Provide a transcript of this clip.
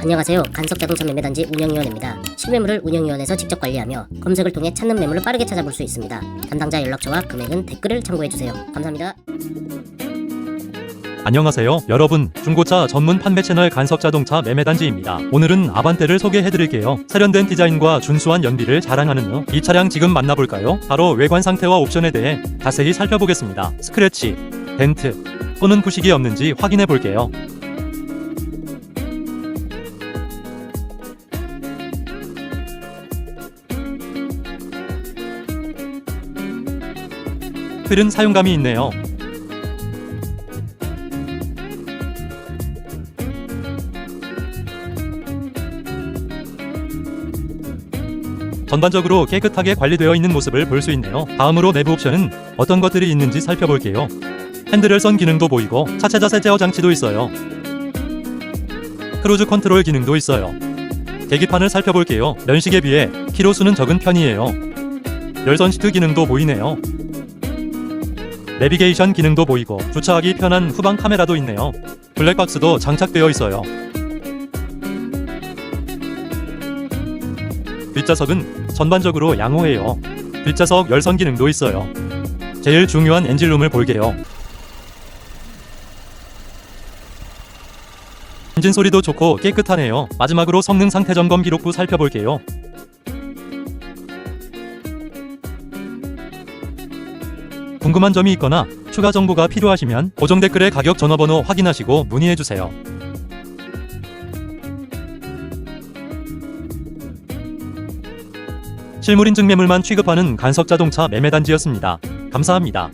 안녕하세요. 간섭자동차 매매단지 운영위원입니다. 실매물을 운영위원회에서 직접 관리하며 검색을 통해 찾는 매물을 빠르게 찾아볼 수 있습니다. 담당자 연락처와 금액은 댓글을 참고해주세요. 감사합니다. 안녕하세요. 여러분, 중고차 전문 판매 채널 간섭자동차 매매단지입니다. 오늘은 아반떼를 소개해드릴게요. 세련된 디자인과 준수한 연비를 자랑하는 후이 차량 지금 만나볼까요? 바로 외관 상태와 옵션에 대해 자세히 살펴보겠습니다. 스크래치, 덴트 또는 부식이 없는지 확인해 볼게요. 흐른 사용감이 있네요. 전반적으로 깨끗하게 관리되어 있는 모습을 볼 수 있네요. 다음으로 내부 옵션은 어떤 것들이 있는지 살펴볼게요. 핸들열선 기능도 보이고 차체 자세 제어 장치도 있어요. 크루즈 컨트롤 기능도 있어요. 계기판을 살펴볼게요. 연식에 비해 키로수는 적은 편이에요. 열선 시트 기능도 보이네요. 내비게이션 기능도 보이고 주차하기 편한 후방 카메라도 있네요. 블랙박스도 장착되어 있어요. 뒷좌석은 전반적으로 양호해요. 뒷좌석 열선 기능도 있어요. 제일 중요한 엔진룸을 볼게요. 엔진 소리도 좋고 깨끗하네요. 마지막으로 성능 상태 점검 기록부 살펴볼게요. 궁금한 점이 있거나 추가 정보가 필요하시면 고정 댓글에 가격 전화번호 확인하시고 문의해주세요. 실물 인 증 매물만 취급하는 간섭자동차 매매단지였습니다. 감사합니다.